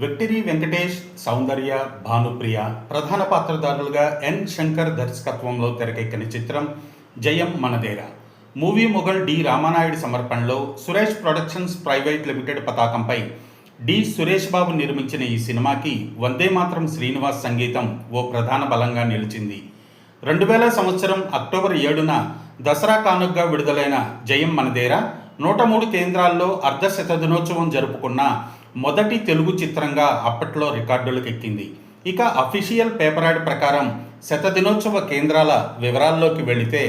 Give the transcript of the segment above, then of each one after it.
Victory Venkatesh సౌందర్య భానుప్రియ ప్రధాన పాత్రధారులుగా ఎన్. శంకర్ దర్శకత్వంలో తెరకెక్కిన చిత్రం Jayam Manadera. Movie mogul D. Ramanaidu సమర్పణలో సురేష్ ప్రొడక్షన్స్ ప్రైవేట్ లిమిటెడ్ పతాకంపై డి. సురేష్ బాబు నిర్మించిన ఈ సినిమాకి వందే మాత్రం శ్రీనివాస్ సంగీతం ఓ ప్రధాన బలంగా నిలిచింది. రెండు వేల సంవత్సరం అక్టోబర్ ఏడున దసరా కానుగ్గా విడుదలైన జయం మనదేరా నూట మూడు కేంద్రాల్లో అర్ధ శతదినోత్సవం జరుపుకున్న మొదటి తెలుగు చిత్రంగా అప్పట్లో రికార్డులకు ఎక్కింది ఇక అఫీషియల్ పేపర్ యాడ్ ప్రకారం శతదినోత్సవ కేంద్రాల వివరాల్లోకి వెళితే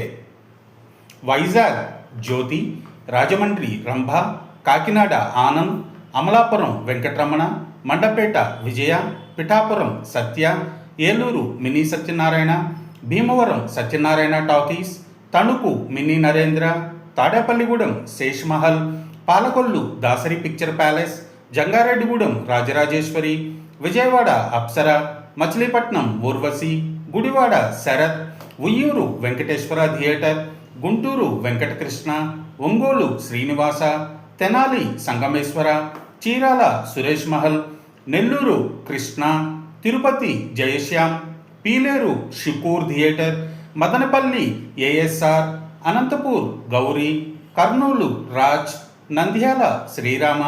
Vizag Jyothi Rajahmundry Rambha Kakinada Anand Amalapuram Venkataramana Mandapeta Vijaya Pithapuram Satya Eluru mini Satyanarayana Bhimavaram Satyanarayana talkies Tanuku mini Narendra Tadepalligudem Sesh Mahal Palakollu Dasari picture palace Jangareddygudem Rajarajeswari Vijayawada Apsara Machilipatnam Urvasi Gudivada Sarath Vuyyuru Venkateswara theatre Guntur Venkatakrishna Ongole Srinivasa Tenali Sangameswara Chirala Suresh Mahal Nellore Krishna Tirupati Jayasyam Pileru Shakoor theatre Madanapalle ASR Anantapur Gowri Kurnool Raj Nandyal Sriram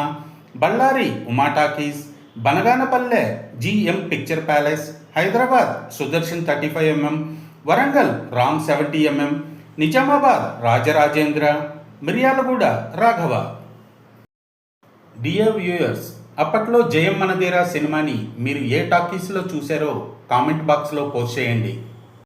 Bellary Uma talkies Banaganapalle GM picture palace Hyderabad Sudarshan thirty five MM Warangal Ram seventy MM Nizamabad Rajarajendra Miryalaguda Raghava. Dear viewers అప్పట్లో జయం మనదేరా సినిమాని మీరు ఏ టాకీస్లో చూశారో comment బాక్స్లో post చేయండి.